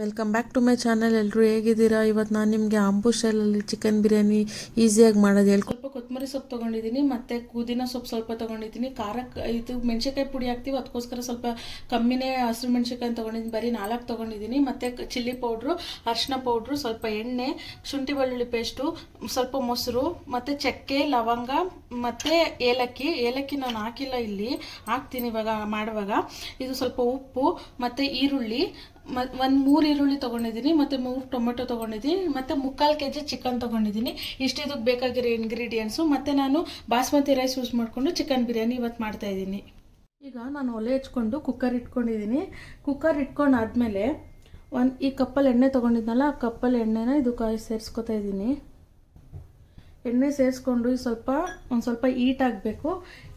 Welcome back to my channel ಎಲ್ಲರೂ ಹೇಗಿದ್ದೀರಾ? ಇವತ್ತು ನಾನು ನಿಮಗೆ ಆಂಬು ಸ್ಟೈಲಲ್ಲಿ ಚಿಕನ್ ಬಿರಿಯಾನಿ ಈಸಿಯಾಗಿ ಮಾಡೋದು ಹೇಳ್ಕೊ ಸ್ವಲ್ಪ ಕೊತ್ತಂಬರಿ ಸೊಪ್ಪು ತೊಗೊಂಡಿದ್ದೀನಿ, ಮತ್ತು ಕೂದಿನ ಸೊಪ್ಪು ಸ್ವಲ್ಪ ತೊಗೊಂಡಿದ್ದೀನಿ. ಖಾರಕ್ಕೆ ಇದು ಮೆಣಸಿನ್ಕಾಯಿ ಪುಡಿ ಹಾಕ್ತೀವಿ ಅದಕ್ಕೋಸ್ಕರ ಸ್ವಲ್ಪ ಕಮ್ಮಿನೇ ಹಸಿರು ಮೆಣಸಿನ್ಕಾಯಿ ತೊಗೊಂಡಿದ್ದೀನಿ. ಬರೀ ನಾಲ್ಕು ತೊಗೊಂಡಿದ್ದೀನಿ. ಮತ್ತು ಚಿಲ್ಲಿ ಪೌಡ್ರು ಅರಿಶಿನ ಪೌಡ್ರು ಸ್ವಲ್ಪ ಎಣ್ಣೆ, ಶುಂಠಿ ಬೆಳ್ಳುಳ್ಳಿ ಪೇಸ್ಟು ಸ್ವಲ್ಪ ಮೊಸರು, ಮತ್ತು ಚಕ್ಕೆ, ಲವಂಗ, ಮತ್ತು ಏಲಕ್ಕಿ. ಏಲಕ್ಕಿ ನಾನು ಹಾಕಿಲ್ಲ ಇಲ್ಲಿ. ಹಾಕ್ತೀನಿ ಇವಾಗ, ಮಾಡುವಾಗ. ಇದು ಸ್ವಲ್ಪ ಉಪ್ಪು, ಮತ್ತು ಈರುಳ್ಳಿ ಮ, ಒಂದು ಮೂರು ಈರುಳ್ಳಿ ತೊಗೊಂಡಿದ್ದೀನಿ ಮತ್ತು ಮೂರು ಟೊಮೆಟೊ ತೊಗೊಂಡಿದ್ದೀನಿ ಮತ್ತು ಮುಕ್ಕಾಲು ಕೆ ಜಿ ಚಿಕನ್ ತೊಗೊಂಡಿದ್ದೀನಿ ಇಷ್ಟು ಇದಕ್ಕೆ ಬೇಕಾಗಿರೋ ಇಂಗ್ರೀಡಿಯೆಂಟ್ಸು ಮತ್ತು ನಾನು ಬಾಸ್ಮತಿ ರೈಸ್ ಯೂಸ್ ಮಾಡಿಕೊಂಡು ಚಿಕನ್ ಬಿರಿಯಾನಿ ಇವತ್ತು ಮಾಡ್ತಾಯಿದ್ದೀನಿ ಈಗ ನಾನು ಒಲೆ ಹಚ್ಕೊಂಡು ಕುಕ್ಕರ್ ಇಟ್ಕೊಂಡಿದ್ದೀನಿ ಕುಕ್ಕರ್ ಇಟ್ಕೊಂಡಾದ್ಮೇಲೆ ಒಂದು, ಈ ಕಪ್ಪಲ್ಲಿ ಎಣ್ಣೆ ತೊಗೊಂಡಿದ್ನಲ್ಲ, ಆ ಕಪ್ಪಲ್ಲಿ ಎಣ್ಣೆನ ಇದಕ್ಕೆ ಸೇರಿಸ್ಕೊತಾ ಇದ್ದೀನಿ. ಎಣ್ಣೆ ಸೇರಿಸ್ಕೊಂಡು ಸ್ವಲ್ಪ, ಒಂದು ಸ್ವಲ್ಪ ಈಟ್ ಆಗಬೇಕು.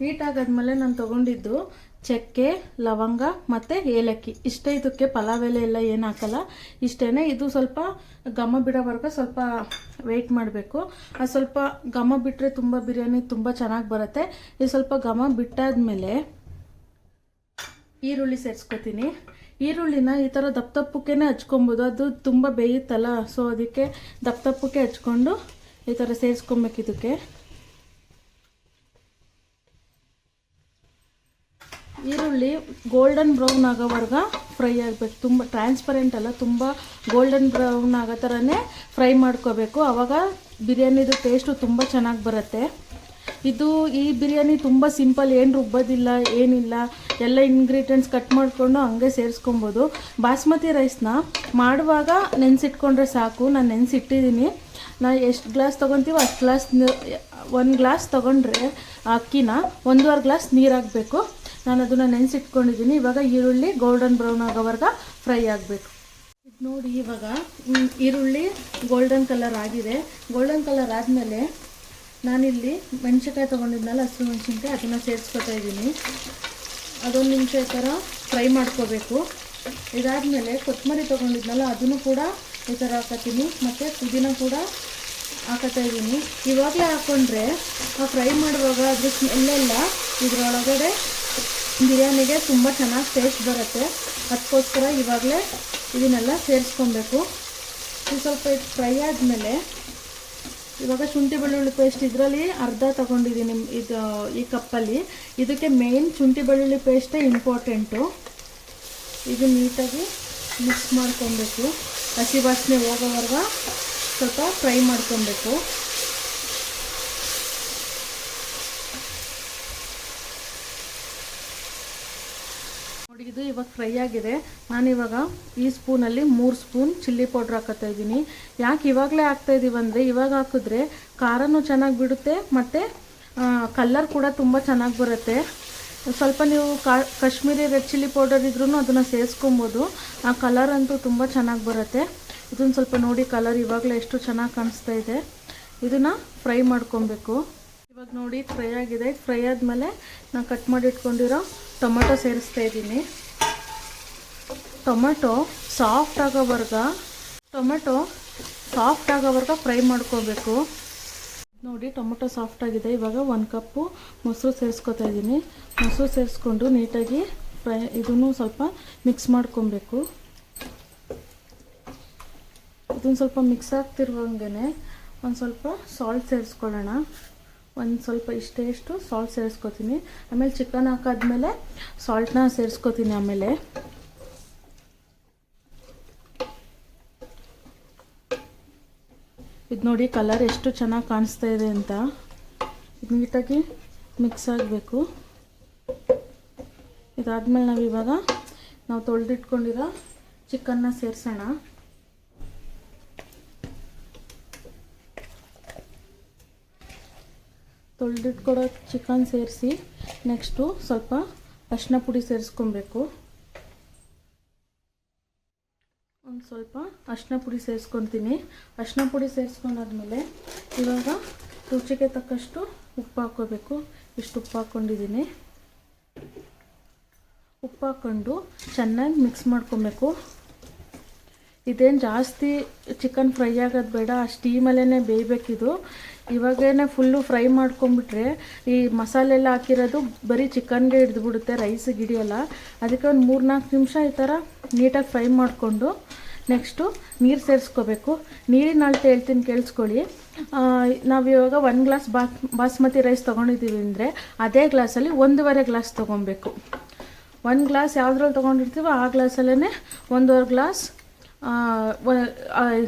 ಈಟ್ ಆಗಾದ್ಮೇಲೆ ನಾನು ತೊಗೊಂಡಿದ್ದು ಚಕ್ಕೆ, ಲವಂಗ ಮತ್ತು ಏಲಕ್ಕಿ. ಇಷ್ಟೇ ಇದಕ್ಕೆ ಪಲಾವ್ ಎಲೆ ಎಲ್ಲ ಏನು ಹಾಕಲ್ಲ. ಇಷ್ಟೇ ಇದು ಸ್ವಲ್ಪ ಘಮ ಬಿಡೋವರೆಗೂ ಸ್ವಲ್ಪ ವೆಯ್ಟ್ ಮಾಡಬೇಕು. ಅದು ಸ್ವಲ್ಪ ಘಮ ಬಿಟ್ಟರೆ ತುಂಬ ಬಿರಿಯಾನಿ ತುಂಬ ಚೆನ್ನಾಗಿ ಬರುತ್ತೆ. ಇದು ಸ್ವಲ್ಪ ಘಮ ಬಿಟ್ಟಾದ್ಮೇಲೆ ಈರುಳ್ಳಿ ಸೇರಿಸ್ಕೊತೀನಿ. ಈರುಳ್ಳಿನ ಈ ಥರ ದಪ್ಪ ದಪ್ಪಕ್ಕೇ ಹಚ್ಕೊಬೋದು. ಅದು ತುಂಬ ಬೇಯುತ್ತಲ್ಲ ಸೊ ಅದಕ್ಕೆ ದಪ್ಪ ದಪ್ಪಕ್ಕೆ ಹಚ್ಕೊಂಡು ಈ ಥರ ಸೇರಿಸ್ಕೊಬೇಕು ಇದಕ್ಕೆ. ಈರುಳ್ಳಿ ಗೋಲ್ಡನ್ ಬ್ರೌನ್ ಆಗೋವರೆಗೆ ಫ್ರೈ ಆಗಬೇಕು. ತುಂಬ ಟ್ರಾನ್ಸ್ಪರೆಂಟ್ ಅಲ್ಲ, ತುಂಬ ಗೋಲ್ಡನ್ ಬ್ರೌನ್ ಆಗೋ ಥರನೇ ಫ್ರೈ ಮಾಡ್ಕೋಬೇಕು. ಆವಾಗ ಬಿರಿಯಾನಿದು ಟೇಸ್ಟು ತುಂಬ ಚೆನ್ನಾಗಿ ಬರುತ್ತೆ. ಇದು ಈ ಬಿರಿಯಾನಿ ತುಂಬ ಸಿಂಪಲ್ ಏನು ರುಬ್ಬೋದಿಲ್ಲ, ಏನಿಲ್ಲ, ಎಲ್ಲ ಇಂಗ್ರೀಡಿಯೆಂಟ್ಸ್ ಕಟ್ ಮಾಡಿಕೊಂಡು ಹಂಗೆ ಸೇರಿಸ್ಕೊಬೋದು. ಬಾಸ್ಮತಿ ರೈಸ್ನ ಮಾಡುವಾಗ ನೆನೆಸಿಟ್ಕೊಂಡ್ರೆ ಸಾಕು, ನಾನು ನೆನೆಸಿಟ್ಟಿದ್ದೀನಿ ನಾ ಎಷ್ಟು ಗ್ಲಾಸ್ ತೊಗೊತೀವೋ ಅಷ್ಟು ಗ್ಲಾಸ್ ಒಂದು ಗ್ಲಾಸ್ ತೊಗೊಂಡ್ರೆ ಅಕ್ಕಿನ ಒಂದೂವರೆ ಗ್ಲಾಸ್ ನೀರು ನಾನು ಅದನ್ನು ನೆನೆಸಿಟ್ಕೊಂಡಿದ್ದೀನಿ. ಇವಾಗ ಈರುಳ್ಳಿ ಗೋಲ್ಡನ್ ಬ್ರೌನ್ ಆಗೋವರೆಗೆ ಫ್ರೈ ಆಗಬೇಕು. ನೋಡಿ ಇವಾಗ ಈರುಳ್ಳಿ ಗೋಲ್ಡನ್ ಕಲರ್ ಆಗಿದೆ. ಗೋಲ್ಡನ್ ಕಲರ್ ಆದಮೇಲೆ ನಾನಿಲ್ಲಿ ಮೆಣಸಿನ್ಕಾಯಿ ತೊಗೊಂಡಿದ್ನಲ್ಲ, ಹಸಿರು ಮೆಣಸಿನ್ಕಾಯಿ, ಅದನ್ನು ಸೇರಿಸ್ಕೊತಾ ಇದ್ದೀನಿ. ಅದೊಂದು ನಿಮಿಷ ಈ ಥರ ಫ್ರೈ ಮಾಡ್ಕೋಬೇಕು. ಇದಾದಮೇಲೆ ಕೊತ್ತಂಬರಿ ತೊಗೊಂಡಿದ್ನಲ್ಲ, ಅದನ್ನು ಕೂಡ ಈ ಥರ ಹಾಕತ್ತೀನಿ. ಮತ್ತು ಪುದೀನ ಕೂಡ ಹಾಕತ್ತಾ ಇದ್ದೀನಿ. ಇವಾಗಲೇ ಹಾಕ್ಕೊಂಡ್ರೆ ಫ್ರೈ ಮಾಡುವಾಗ ಅದ್ರ ಸ್ಮೆಲ್ಲೆಲ್ಲ ಇದರೊಳಗಡೆ ಬಿರಿಯಾನಿಗೆ ತುಂಬ ಚೆನ್ನಾಗಿ ಟೇಸ್ಟ್ ಬರುತ್ತೆ. ಅದಕ್ಕೋಸ್ಕರ ಇವಾಗಲೇ ಇದನ್ನೆಲ್ಲ ಸೇರಿಸ್ಕೊಬೇಕು. ಸ್ವಲ್ಪ ಇದು ಫ್ರೈ ಆದಮೇಲೆ ಇವಾಗ ಶುಂಠಿ ಬೆಳ್ಳುಳ್ಳಿ ಪೇಸ್ಟ್ ಇದರಲ್ಲಿ ಅರ್ಧ ತಗೊಂಡಿದ್ದೀನಿ ಇದು, ಈ ಕಪ್ಪಲ್ಲಿ. ಇದಕ್ಕೆ ಮೇನ್ ಶುಂಠಿ ಬೆಳ್ಳುಳ್ಳಿ ಪೇಸ್ಟೇ ಇಂಪಾರ್ಟೆಂಟು ಇದು ನೀಟಾಗಿ ಮಿಕ್ಸ್ ಮಾಡ್ಕೊಬೇಕು. ಹಸಿ ವಾಸನೆ ಹೋಗೋವರ್ಗ ಸ್ವಲ್ಪ ಫ್ರೈ ಮಾಡ್ಕೊಬೇಕು ನೋಡಿ ಇದು ಇವಾಗ ಫ್ರೈ ಆಗಿದೆ. ನಾನಿವಾಗ ಈ ಸ್ಪೂನಲ್ಲಿ ಮೂರು ಸ್ಪೂನ್ ಚಿಲ್ಲಿ ಪೌಡ್ರ್ ಹಾಕತ್ತಾ ಇದ್ದೀನಿ. ಯಾಕೆ ಇವಾಗಲೇ ಹಾಕ್ತಾ ಇದ್ದೀವಿ ಅಂದರೆ ಇವಾಗ ಹಾಕಿದ್ರೆ ಖಾರನೂ ಚೆನ್ನಾಗಿ ಬಿಡುತ್ತೆ, ಮತ್ತು ಕಲ್ಲರ್ ಕೂಡ ತುಂಬ ಚೆನ್ನಾಗಿ ಬರುತ್ತೆ. ಸ್ವಲ್ಪ ನೀವು ಕಾಶ್ಮೀರಿ ರೆಡ್ ಚಿಲ್ಲಿ ಪೌಡರ್ ಇದ್ರೂ ಅದನ್ನು ಸೇರಿಸ್ಕೊಬೋದು. ಆ ಕಲರ್ ಅಂತೂ ತುಂಬ ಚೆನ್ನಾಗಿ ಬರುತ್ತೆ. ಇದನ್ನು ಸ್ವಲ್ಪ ನೋಡಿ ಕಲರ್ ಇವಾಗಲೇ ಎಷ್ಟು ಚೆನ್ನಾಗಿ ಕಾಣಿಸ್ತಾ ಇದೆ. ಇದನ್ನು ಫ್ರೈ ಮಾಡ್ಕೊಬೇಕು. ಇವಾಗ ನೋಡಿ ಫ್ರೈ ಆಗಿದೆ. ಫ್ರೈ ಆದಮೇಲೆ ನಾನು ಕಟ್ ಮಾಡಿ ಇಟ್ಕೊಂಡಿರೋ ಟೊಮೆಟೊ ಸೇರಿಸ್ತಾ ಇದ್ದೀನಿ. ಟೊಮೆಟೊ ಸಾಫ್ಟ್ ಆಗೋವರೆಗ ಟೊಮೆಟೊ ಸಾಫ್ಟ್ ಆಗೋವರೆಗ ಫ್ರೈ ಮಾಡ್ಕೋಬೇಕು. ನೋಡಿ, ಟೊಮೆಟೊ ಸಾಫ್ಟ್ ಆಗಿದೆ. ಇವಾಗ ಒಂದು ಕಪ್ಪು ಮೊಸರು ಸೇರಿಸ್ಕೊತಾ ಇದ್ದೀನಿ ಮೊಸರು ಸೇರಿಸ್ಕೊಂಡು ನೀಟಾಗಿ ಫ್ರೈ, ಇದನ್ನು ಸ್ವಲ್ಪ ಮಿಕ್ಸ್ ಮಾಡ್ಕೊಬೇಕು. ಇದನ್ನು ಸ್ವಲ್ಪ ಮಿಕ್ಸ್ ಆಗ್ತಿರುವಂಗೆ ಒಂದು ಸ್ವಲ್ಪ ಸಾಲ್ಟ್ ಸೇರಿಸ್ಕೊಳ್ಳೋಣ. ಒಂದು ಸ್ವಲ್ಪ ಇಷ್ಟೇ ಇಷ್ಟು ಸಾಲ್ಟ್ ಸೇರಿಸ್ಕೊತೀನಿ. ಆಮೇಲೆ ಚಿಕನ್ ಹಾಕಾದ್ಮೇಲೆ ಸಾಲ್ಟ್ನ ಸೇರಿಸ್ಕೊತೀನಿ ಆಮೇಲೆ. ಇದು ನೋಡಿ ಕಲರ್ ಎಷ್ಟು ಚೆನ್ನಾಗಿ ಕಾಣಿಸ್ತಾ ಇದೆ ಅಂತ. ಇದು ನೀಟಾಗಿ ಮಿಕ್ಸ್ ಆಗಬೇಕು. ಇದಾದ್ಮೇಲೆ ನಾವು ಇವಾಗ ನಾವು ತೊಳೆದಿಟ್ಕೊಂಡಿರೋ ಚಿಕನ್ನ ಸೇರಿಸೋಣ. ತೊಳೆದಿಟ್ಕೊಡೋ ಚಿಕನ್ ಸೇರಿಸಿ ನೆಕ್ಸ್ಟು ಸ್ವಲ್ಪ ಅರಿಶಿನ ಪುಡಿ ಸೇರಿಸ್ಕೊಬೇಕು. ಒಂದು ಸ್ವಲ್ಪ ಅರ್ಶಿನ ಪುಡಿ ಸೇರಿಸ್ಕೊತೀನಿ. ಅರ್ಶಿನ ಪುಡಿ ಸೇರಿಸ್ಕೊಂಡಾದ್ಮೇಲೆ ಇವಾಗ ರುಚಿಗೆ ತಕ್ಕಷ್ಟು ಉಪ್ಪು ಹಾಕೋಬೇಕು ಇಷ್ಟು ಉಪ್ಪು ಹಾಕ್ಕೊಂಡಿದ್ದೀನಿ. ಉಪ್ಪು ಹಾಕ್ಕೊಂಡು ಚೆನ್ನಾಗಿ ಮಿಕ್ಸ್ ಮಾಡ್ಕೊಬೇಕು. ಇದೇನು ಜಾಸ್ತಿ ಚಿಕನ್ ಫ್ರೈ ಆಗೋದು ಬೇಡ, ಆ ಸ್ಟೀಮಲ್ಲೇ ಬೇಯಬೇಕಿದು. ಇವಾಗೇನೆ ಫುಲ್ಲು ಫ್ರೈ ಮಾಡ್ಕೊಂಬಿಟ್ರೆ ಈ ಮಸಾಲೆ ಎಲ್ಲ ಹಾಕಿರೋದು ಬರೀ ಚಿಕನ್ಗೆ ಹಿಡಿದ್ಬಿಡುತ್ತೆ ರೈಸಿಗೆ ಹಿಡಿಯೋಲ್ಲ ಅದಕ್ಕೆ ಒಂದು ಮೂರು ನಾಲ್ಕು ನಿಮಿಷ ಈ ಥರ ನೀಟಾಗಿ ಫ್ರೈ ಮಾಡಿಕೊಂಡು ನೆಕ್ಸ್ಟು ನೀರು ಸೇರಿಸ್ಕೋಬೇಕು. ನೀರಿನ ಅಳತೆ ಹೇಳ್ತೀನಿ ಕೇಳಿಸ್ಕೊಳ್ಳಿ. ನಾವು ಇವಾಗ ಒಂದು ಗ್ಲಾಸ್ ಬಾ, ಬಾಸ್ಮತಿ ರೈಸ್ ತೊಗೊಂಡಿದ್ದೀವಿ ಅಂದರೆ ಅದೇ ಗ್ಲಾಸಲ್ಲಿ ಒಂದೂವರೆ ಗ್ಲಾಸ್ ತೊಗೊಬೇಕು. ಒಂದು ಗ್ಲಾಸ್ ಯಾವುದ್ರಲ್ಲಿ ತೊಗೊಂಡಿರ್ತೀವೋ ಆ ಗ್ಲಾಸಲ್ಲೇ ಒಂದೂವರೆ ಗ್ಲಾಸ್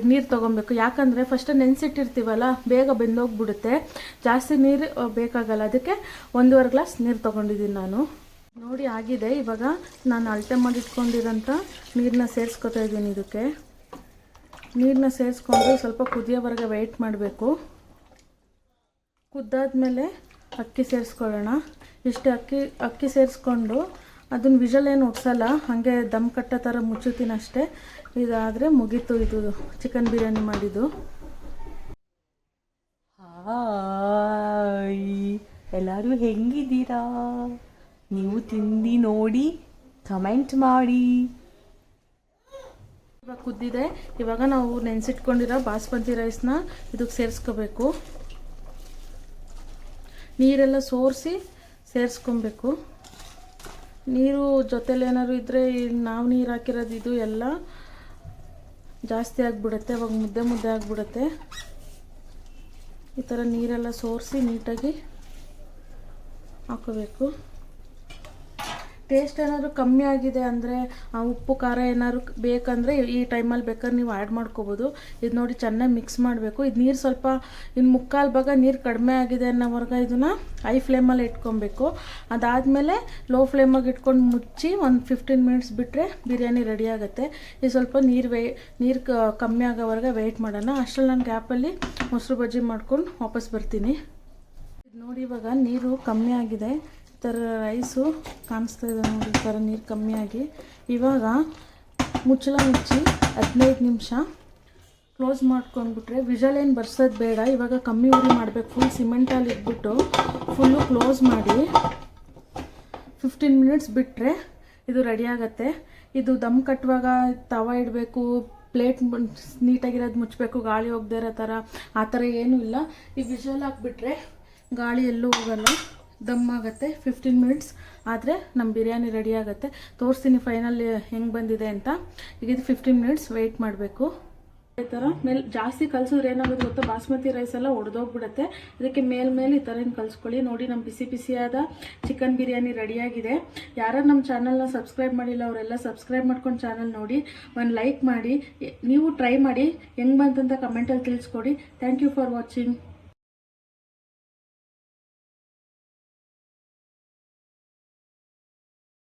ನೀರು ತೊಗೊಬೇಕು. ಯಾಕಂದರೆ ಫಸ್ಟ್ ನೆನೆಸಿಟ್ಟಿರ್ತೀವಲ್ಲ, ಬೇಗ ಬೆಂದೋಗ್ಬಿಡುತ್ತೆ. ಜಾಸ್ತಿ ನೀರು ಬೇಕಾಗಲ್ಲ. ಅದಕ್ಕೆ ಒಂದೂವರೆ ಗ್ಲಾಸ್ ನೀರು ತೊಗೊಂಡಿದ್ದೀನಿ ನಾನು. ನೋಡಿ, ಆಗಿದೆ. ಇವಾಗ ನಾನು ಅಳತೆ ಮಾಡಿಟ್ಕೊಂಡಿರೋಂಥ ನೀರನ್ನ ಸೇರಿಸ್ಕೊತಾ ಇದ್ದೀನಿ ಇದಕ್ಕೆ. ನೀರನ್ನ ಸೇರಿಸ್ಕೊಂಡು ಸ್ವಲ್ಪ ಕುದಿಯೋವರೆಗೆ ವೆಯ್ಟ್ ಮಾಡಬೇಕು. ಕುದ್ದಾದ್ಮೇಲೆ ಅಕ್ಕಿ ಸೇರಿಸ್ಕೊಳ್ಳೋಣ. ಇಷ್ಟು ಅಕ್ಕಿ ಅಕ್ಕಿ ಸೇರಿಸ್ಕೊಂಡು ಅದನ್ನ ವಿಷಲ್ ಏನು ಉಡ್ಸಲ್ಲ ಹಾಗೆ ದಮ್ ಕಟ್ಟೋ ಥರ ಮುಚ್ಚುತ್ತೀನಿ ಅಷ್ಟೇ. ಇದಾದರೆ ಮುಗೀತು ಇದು ಚಿಕನ್ ಬಿರಿಯಾನಿ ಮಾಡಿದ್ದು. ಎಲ್ಲರೂ ಹೆಂಗಿದ್ದೀರಾ? ನೀವು ತಿಂದು ನೋಡಿ, ಕಮೆಂಟ್ ಮಾಡಿ. ಇವಾಗ ಕುದ್ದಿದೆ. ಇವಾಗ ನಾವು ನೆನೆಸಿಟ್ಕೊಂಡಿರೋ ಬಾಸ್ಮತಿ ರೈಸ್ನ ಇದಕ್ಕೆ ಸೇರಿಸ್ಕೋಬೇಕು. ನೀರೆಲ್ಲ ಸೋರಿಸಿ ಸೇರಿಸ್ಕೊಬೇಕು. ನೀರು ಜೊತೆಲಿ ಏನಾದ್ರು ಇದ್ದರೆ ನಾವು ನೀರು ಹಾಕಿರೋದು ಇದು ಎಲ್ಲ ಜಾಸ್ತಿ ಆಗಿಬಿಡುತ್ತೆ. ಅವಾಗ ಮುದ್ದೆ ಮುದ್ದೆ ಆಗಿಬಿಡುತ್ತೆ. ಈ ಥರ ನೀರೆಲ್ಲ ಸೋರಿಸಿ ನೀಟಾಗಿ ಹಾಕೋಬೇಕು. ಟೇಸ್ಟ್ ಏನಾದರೂ ಕಮ್ಮಿ ಆಗಿದೆ ಅಂದರೆ ಉಪ್ಪು, ಖಾರ ಏನಾದ್ರು ಬೇಕಂದರೆ ಈ ಟೈಮಲ್ಲಿ ಬೇಕಾದ್ರೆ ನೀವು ಆ್ಯಡ್ ಮಾಡ್ಕೋಬೋದು. ಇದು ನೋಡಿ ಚೆನ್ನಾಗಿ ಮಿಕ್ಸ್ ಮಾಡಬೇಕು. ಇದು ನೀರು ಸ್ವಲ್ಪ ಇನ್ನು ಮುಕ್ಕಾಲು ಭಾಗ ನೀರು ಕಡಿಮೆ ಆಗಿದೆ ಅನ್ನೋವರೆಗೆ ಇದನ್ನು ಹೈ ಫ್ಲೇಮಲ್ಲಿ ಇಟ್ಕೊಬೇಕು. ಅದಾದಮೇಲೆ ಲೋ ಫ್ಲೇಮಾಗಿ ಇಟ್ಕೊಂಡು ಮುಚ್ಚಿ ಒಂದು ಫಿಫ್ಟೀನ್ ಮಿನಿಟ್ಸ್ ಬಿಟ್ಟರೆ ಬಿರಿಯಾನಿ ರೆಡಿ ಆಗುತ್ತೆ. ಇದು ಸ್ವಲ್ಪ ನೀರು ವೇ ನೀರು ಕಮ್ಮಿ ಆಗೋವರೆಗೆ ವೆಯ್ಟ್ ಮಾಡೋಣ. ಅಷ್ಟರಲ್ಲಿ ನಾನು ಗ್ಯಾಪಲ್ಲಿ ಮೊಸರು ಬಜ್ಜಿ ಮಾಡ್ಕೊಂಡು ವಾಪಸ್ ಬರ್ತೀನಿ. ನೋಡಿ ಇವಾಗ ನೀರು ಕಮ್ಮಿ ಆಗಿದೆ. ಥರ ರೈಸು ಕಾಣಿಸ್ತಾ ಇದೆ ನೋಡಿ, ಈ ಥರ ನೀರು ಕಮ್ಮಿಯಾಗಿ. ಇವಾಗ ಮುಚ್ಚಳ ಮುಚ್ಚಿ ಹದಿನೈದು ನಿಮಿಷ ಕ್ಲೋಸ್ ಮಾಡ್ಕೊಂಡ್ಬಿಟ್ರೆ ವಿಜಲ್ ಏನು ಬರ್ಸೋದು ಬೇಡ. ಇವಾಗ ಕಮ್ಮಿ ಉರಿ ಮಾಡಬೇಕು ಫುಲ್ ಸಿಮೆಂಟಲ್ಲಿ ಇಟ್ಬಿಟ್ಟು ಫುಲ್ಲು ಕ್ಲೋಸ್ ಮಾಡಿ ಫಿಫ್ಟೀನ್ ಮಿನಿಟ್ಸ್ ಬಿಟ್ಟರೆ ಇದು ರೆಡಿ ಆಗುತ್ತೆ. ಇದು ದಮ್ ಕಟ್ಟುವಾಗ ತವ ಇಡಬೇಕು ಪ್ಲೇಟ್ ನೀಟಾಗಿರೋದು ಮುಚ್ಚಬೇಕು ಗಾಳಿ ಹೋಗದೇ ಇರೋ ಥರ, ಆ ಥರ ಏನೂ ಇಲ್ಲ. ಈ ವಿಷಲ್ ಹಾಕ್ಬಿಟ್ರೆ ಗಾಳಿ ಎಲ್ಲೂ ಹೋಗಲ್ಲ. ದಮ್ ಆಗುತ್ತೆ ಫಿಫ್ಟೀನ್ ಮಿನಿಟ್ಸ್ ಆದರೆ ನಮ್ಮ ಬಿರಿಯಾನಿ ರೆಡಿ ಆಗುತ್ತೆ. ತೋರಿಸ್ತೀನಿ ಫೈನಲ್ ಹೆಂಗೆ ಬಂದಿದೆ ಅಂತ. ಈಗ ಇದು ಫಿಫ್ಟೀನ್ ಮಿನಿಟ್ಸ್ ವೆಯ್ಟ್ ಮಾಡಬೇಕು. ಈ ಥರ ಮೇಲೆ ಜಾಸ್ತಿ ಕಲ್ಸಿದ್ರೆ ಏನಾಗುತ್ತೆ ಗೊತ್ತಾ? ಬಾಸ್ಮತಿ ರೈಸ್ ಎಲ್ಲ ಒಡೆದೋಗ್ಬಿಡುತ್ತೆ. ಅದಕ್ಕೆ ಮೇಲ್ಮೇಲೆ ಈ ಥರ ಕಲಿಸ್ಕೊಳ್ಳಿ. ನೋಡಿ ನಮ್ಮ ಬಿಸಿ ಬಿಸಿಯಾದ ಚಿಕನ್ ಬಿರಿಯಾನಿ ರೆಡಿಯಾಗಿದೆ ಯಾರು ನಮ್ಮ ಚಾನಲ್ನ ಸಬ್ಸ್ಕ್ರೈಬ್ ಮಾಡಿಲ್ಲ, ಅವರೆಲ್ಲ ಸಬ್ಸ್ಕ್ರೈಬ್ ಮಾಡ್ಕೊಂಡು ಚಾನಲ್ ನೋಡಿ. ಒಂದು ಲೈಕ್ ಮಾಡಿ. ನೀವು ಟ್ರೈ ಮಾಡಿ. ಹೆಂಗೆ ಬಂತಂತ ಕಮೆಂಟಲ್ಲಿ ತಿಳಿಸ್ಕೊಡಿ. Thank you for watching